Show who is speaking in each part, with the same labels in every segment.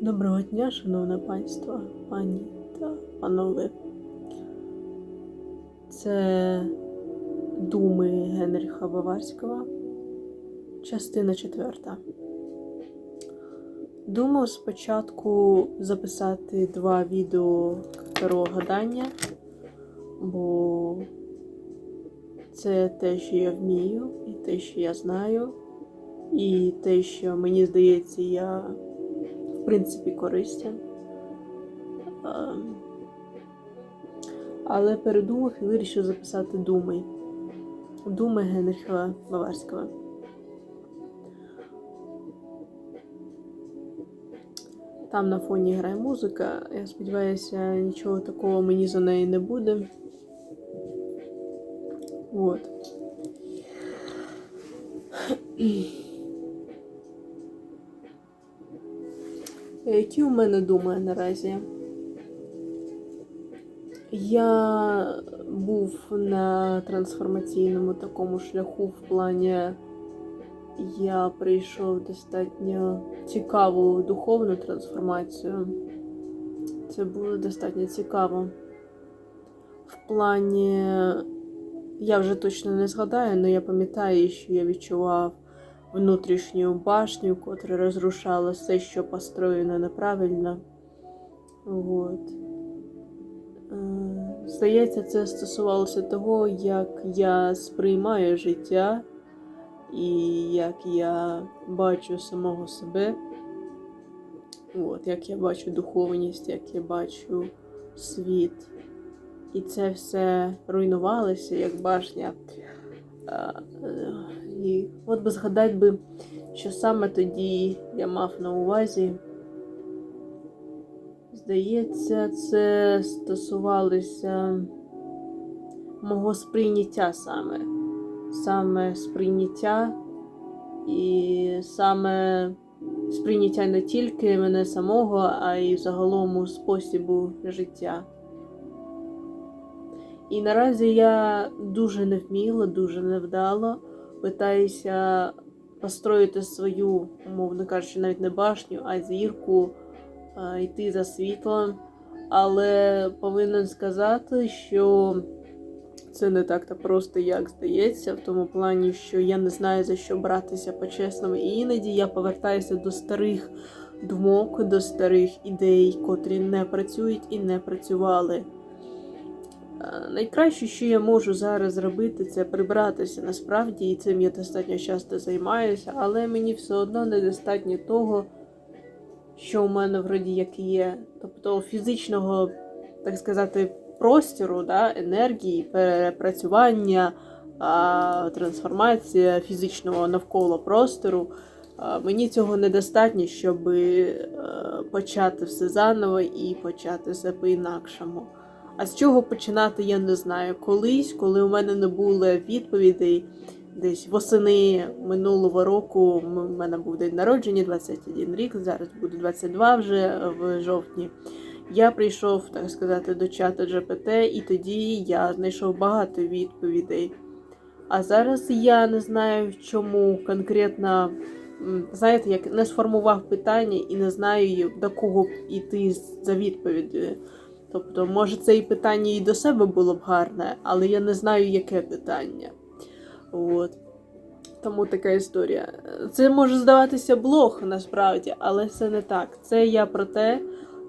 Speaker 1: Доброго дня, шановне панство, пані та панове. Це думи Генріха Баварського, частина четверта. Думав спочатку записати два відео второго гадання, бо це те, що я вмію, і те, що я знаю, і те, що мені здається, я в принципі корисен. Ем, Але передумав і вирішив записати думи. Думи Генріха Баварського. Там на фоні грає музика. Я сподіваюся, нічого такого мені за неї не буде. Вот. Які у мене думи наразі? Я був на трансформаційному такому шляху в плані я прийшов достатньо цікаву духовну трансформацію. Це було достатньо цікаво. В плані, я вже точно не згадаю, але я пам'ятаю, що я відчував внутрішню башню, котра розрушала все, що построєно неправильно. От. Е, Здається, це стосувалося того, як я сприймаю життя і як я бачу самого себе. От, як я бачу духовність, як я бачу світ. І це все руйнувалося, як башня. І от би згадати би, що саме тоді я мав на увазі. Здається, це стосувалося мого сприйняття саме. Саме сприйняття і саме сприйняття не тільки мене самого, а й загалом способу життя. І наразі я дуже невміло, дуже невдало питаюся построїти свою, умовно кажучи, навіть не башню, а зірку, а, йти за світлом. Але повинен сказати, що це не так то просто, як здається, в тому плані, що я не знаю за що братися по-чесному. І іноді я повертаюся до старих думок, до старих ідей, котрі не працюють і не працювали. Е, Найкраще, що я можу зараз зробити, це прибратися насправді, і цим я достатньо часто займаюся, але мені все одно недостатньо того, що у мене вроді як є. Тобто фізичного, так сказати, простору, да, енергії, перепрацювання, трансформація фізичного навколо простору. Мені цього недостатньо, щоб е, почати все заново і почати все по-інакшому. А з чого починати, я не знаю. Колись, коли у мене не було відповідей, десь восени минулого року, у мене був день народження, 21 рік, зараз буде 22 вже в жовтні. Я прийшов, так сказати, до чату GPT, і тоді я знайшов багато відповідей. А зараз я не знаю, чому конкретно, знаєте, як не сформував питання і не знаю, до кого йти за відповіддю. Тобто, може, це і питання і до себе було б гарне, але я не знаю, яке питання. От. Тому така історія. Це може здаватися блог насправді, але це не так. Це я про те,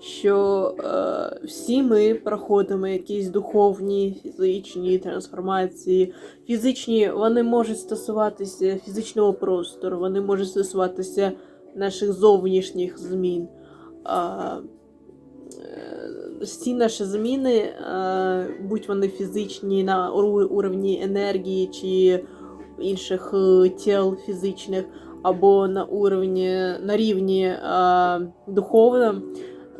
Speaker 1: що е, всі ми проходимо якісь духовні, фізичні трансформації. Фізичні вони можуть стосуватися фізичного простору, вони можуть стосуватися наших зовнішніх змін. А, е, всі наші зміни, е, будь вони фізичні на уровні енергії чи інших е, тіл фізичних, або на уровні на рівні е, духовному,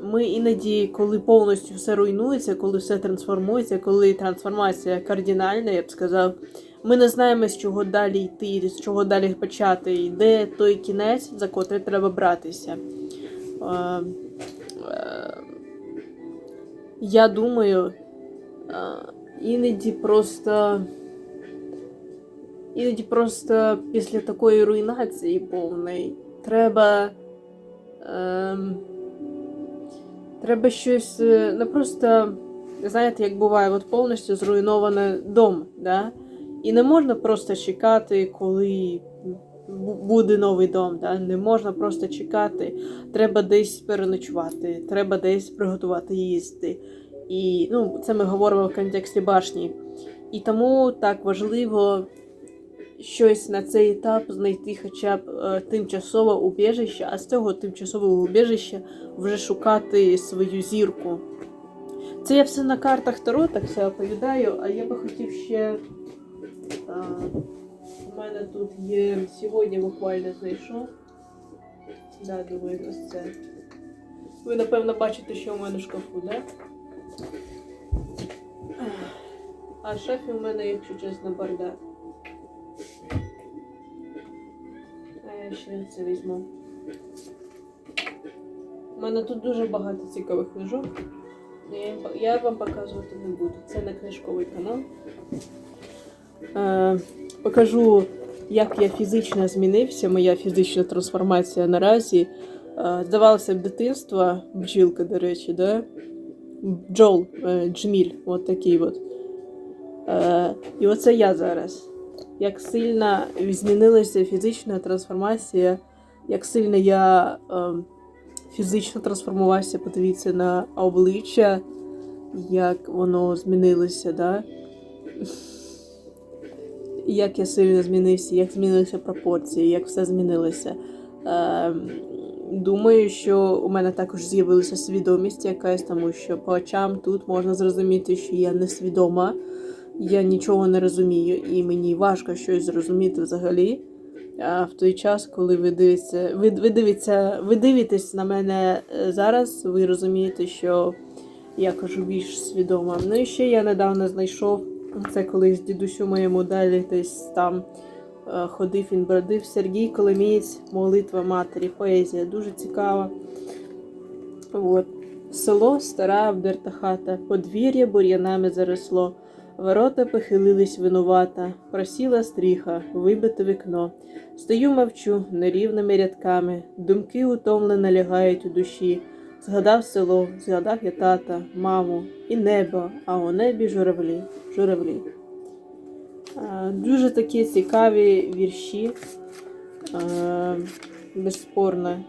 Speaker 1: ми іноді, коли повністю все руйнується, коли все трансформується, коли трансформація кардинальна, я б сказав, ми не знаємо, з чого далі йти, з чого далі почати, і де той кінець, за котрий треба братися. Я думаю, іноді просто. Іноді просто після такої руйнації повної треба. Ем, треба щось не просто, знаєте, як буває, от повністю зруйнований дом, да? І не можна просто чекати, коли буде новий дом. Да? Не можна просто чекати. Треба десь переночувати, треба десь приготувати їсти. І ну, це ми говоримо в контексті башні. І тому так важливо щось на цей етап знайти хоча б е, тимчасове убіжище, а з цього тимчасового убіжища вже шукати свою зірку. Це я все на картах Таро так все оповідаю, а я би хотів ще. У мене тут є сьогодні буквально знайшов. Да, думаю, ось це. Ви напевно бачите, що у мене в шкафу, да? А в шафі у мене, якщо чесно, бардак. А я ще це візьму. У мене тут дуже багато цікавих книжок. Я, я вам показувати не буду. Це не книжковий канал. Покажу, як я фізично змінився, моя фізична трансформація наразі. Е, здавалося б, дитинство, бджілка, до речі, да? Джол, е, Джміль, от такий от. Е, і оце я зараз. Як сильно змінилася фізична трансформація, як сильно я фізично трансформувався, подивіться на обличчя, як воно змінилося, да? Як я сильно змінився, як змінилися пропорції, як все змінилося. Е, думаю, що у мене також з'явилася свідомість якась, тому що по очам тут можна зрозуміти, що я несвідома, я нічого не розумію, і мені важко щось зрозуміти взагалі. А в той час, коли ви дивитеся, ви, ви, дивіться, ви дивитесь на мене е, зараз, ви розумієте, що я кажу більш свідома. Ну і ще я недавно знайшов це колись дідусю моєму далі десь там е, ходив, він бродив. Сергій Коломієць, молитва матері, поезія. Дуже цікава. От. Село стара обдерта хата, подвір'я бур'янами заросло. Ворота похилились винувата, просіла стріха, вибите вікно. Стою мовчу нерівними рядками, думки утомлено лягають у душі. Згадав село, згадав я тата, маму і небо, а у небі журавлі. журавлі. Дуже такі цікаві вірші. Безспорно.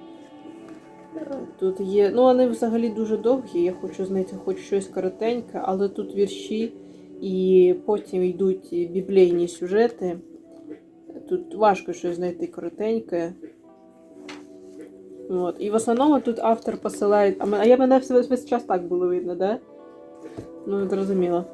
Speaker 1: Тут є. Ну, вони взагалі дуже довгі. Я хочу знайти хоч щось коротеньке, але тут вірші і потім йдуть біблійні сюжети. Тут важко щось знайти коротеньке. От. І в основному тут автор посилає. А я мене весь, час так було видно, да? Ну, зрозуміло.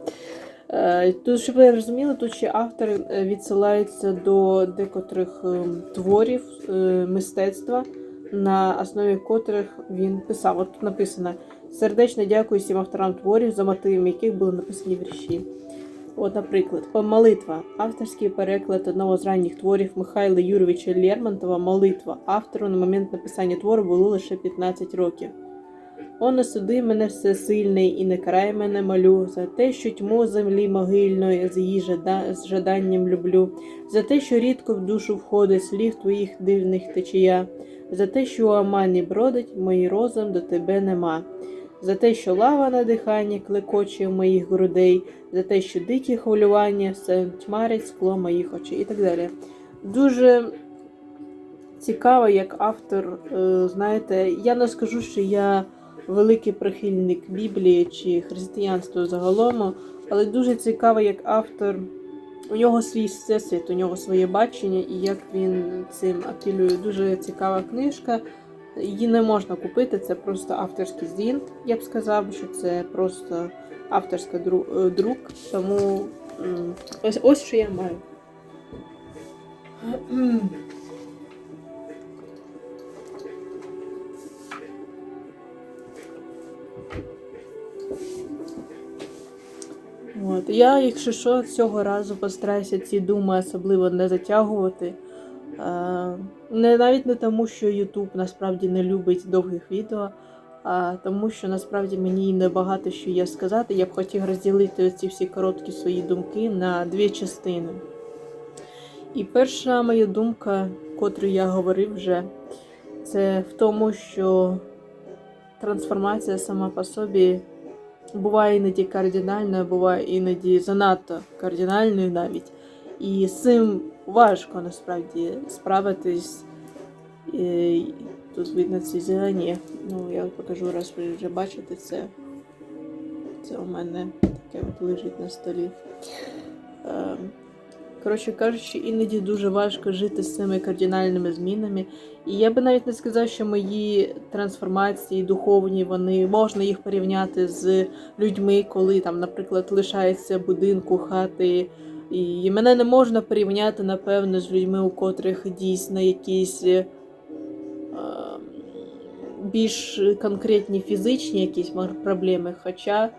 Speaker 1: Е, Тут, щоб ви розуміли, тут ще автор е, відсилається до декотрих ем, творів е, мистецтва, на основі котрих він писав. От тут написано: сердечно дякую всім авторам творів, за мотивами яких були написані вірші. От, наприклад, молитва. Авторський переклад одного з ранніх творів Михайла Юровича Лермонтова Молитва. Автору на момент написання твору було лише 15 років. О, не суди мене всесильний і не карай мене малю, за те, що тьму землі могильної з її жада... з жаданням люблю, за те, що рідко в душу входить слів твоїх дивних течія, за те, що у омані бродить, мої розум до тебе нема, за те, що лава на дихання клекоче в моїх грудей, за те, що дикі хвилювання тьмарять скло моїх очей і так далі. Дуже цікаво, як автор, е, знаєте, я не скажу, що я великий прихильник Біблії чи християнства загалом, але дуже цікаво, як автор. У нього свій всесвіт, у нього своє бачення, і як він цим апелює. Дуже цікава книжка. Її не можна купити, це просто авторський зін. Я б сказав, що це просто авторська е, друк. Тому ось, ось що я маю. От. Я, якщо що, цього разу постараюся ці думи особливо не затягувати. Не навіть не тому, що YouTube насправді не любить довгих відео, а тому, що насправді мені небагато що є сказати. Я б хотів розділити ці всі короткі свої думки на дві частини. І перша моя думка, котру я говорив вже, це в тому, що трансформація сама по собі буває іноді кардинальною, буває іноді занадто кардинальною навіть. І цим важко насправді справитись. І тут видно ці зелені. Ну, я покажу, раз ви вже бачите це. Це у мене таке от лежить на столі. Ем, Коротше кажучи, іноді дуже важко жити з цими кардинальними змінами. І я би навіть не сказав, що мої трансформації духовні, вони можна їх порівняти з людьми, коли там, наприклад, лишається будинку, хати. І мене не можна порівняти, напевно, з людьми, у котрих дійсно якісь е, більш конкретні фізичні якісь проблеми. Хоча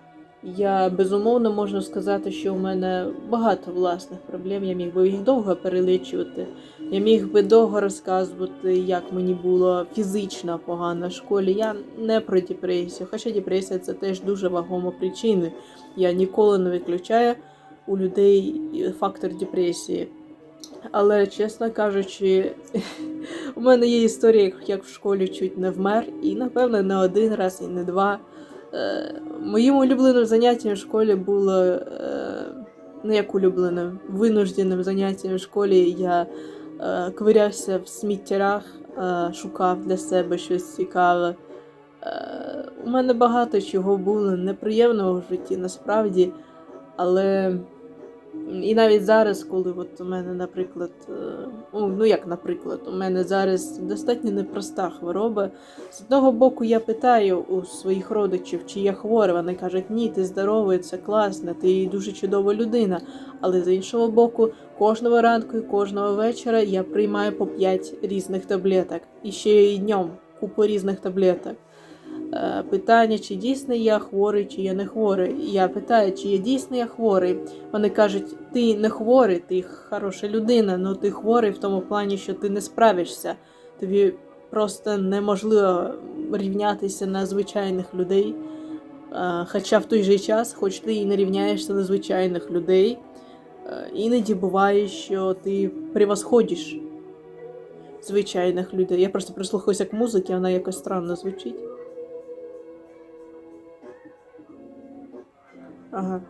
Speaker 1: я безумовно можу сказати, що у мене багато власних проблем. Я міг би їх довго перелічувати. Я міг би довго розказувати, як мені було фізично погано в школі. Я не про депресію, хоча депресія це теж дуже вагома причина. Я ніколи не виключаю у людей фактор депресії. Але, чесно кажучи, у мене є історія, як в школі чуть не вмер, і, напевно, не один раз, і не два. Е, Моїм улюбленим заняттям в школі було не як улюбленим, винужденим заняттям в школі я е, ковирявся в сміттярах, е, шукав для себе щось цікаве. У мене багато чого було неприємного в житті насправді, але і навіть зараз, коли от у мене, наприклад, е, ну, ну як наприклад, у мене зараз достатньо непроста хвороба. З одного боку, я питаю у своїх родичів, чи я хвора. Вони кажуть, ні, ти здоровий, це класно, ти дуже чудова людина. Але з іншого боку, кожного ранку і кожного вечора я приймаю по 5 різних таблеток. І ще й днем купу різних таблеток. Е, Питання, чи дійсно я хворий, чи я не хворий. Я питаю, чи я дійсно я хворий. Вони кажуть, ти не хворий, ти хороша людина, але ти хворий в тому плані, що ти не справишся. Тобі просто неможливо рівнятися на звичайних людей. Е, Хоча в той же час, хоч ти і не рівняєшся на звичайних людей, е, іноді буває, що ти превосходиш звичайних людей. Я просто прислухаюся к музиці, вона якось странно звучить. Ага.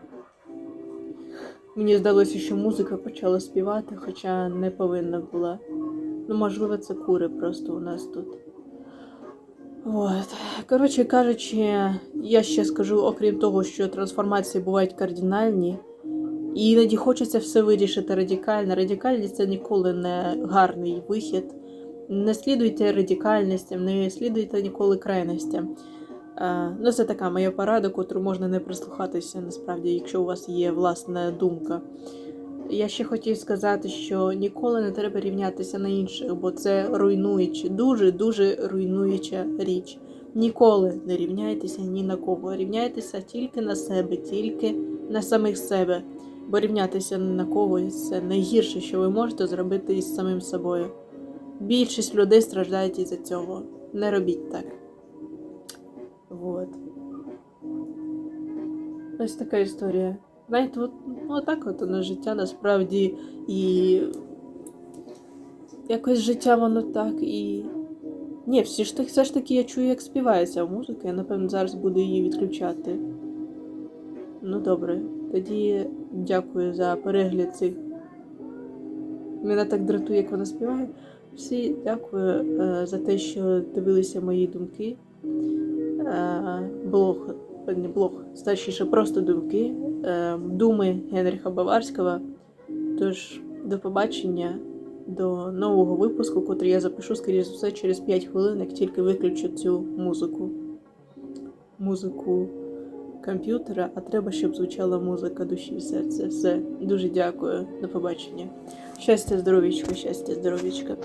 Speaker 1: Мені здалося, що музика почала співати, хоча не повинна була. Ну, можливо, це кури просто у нас тут. От. Коротше кажучи, я ще скажу, окрім того, що трансформації бувають кардинальні, і іноді хочеться все вирішити радикально. Радикальність це ніколи не гарний вихід. Не слідуйте радикальностям, не слідуйте ніколи крайностям. Е, Ну, це така моя порада, котру можна не прислухатися, насправді, якщо у вас є власна думка. Я ще хотів сказати, що ніколи не треба рівнятися на інших, бо це руйнуюче, дуже-дуже руйнуюча річ. Ніколи не рівняйтеся ні на кого. Рівняйтеся тільки на себе, тільки на самих себе. Бо рівнятися на когось це найгірше, що ви можете зробити із самим собою. Більшість людей страждають із-за цього. Не робіть так. Вот. Ось така історія. Знаєте, от, ну, отак от воно життя насправді і якось життя воно так і. Ні, всі ж, так- все ж таки я чую, як співається музика, я напевно зараз буду її відключати. Ну добре, тоді дякую за перегляд цих. Мене так дратує, як вона співає. Всі дякую е, за те, що дивилися мої думки. Е, блог, не блог, старшіше просто думки, е, думи Генріха Баварського. Тож, до побачення, до нового випуску, котрий я запишу, скоріше за все, через 5 хвилин, як тільки виключу цю музику. Музику комп'ютера, а треба, щоб звучала музика душі і серця. Все. Дуже дякую. До побачення. Щастя, здоров'ячка, щастя, здоров'ячка.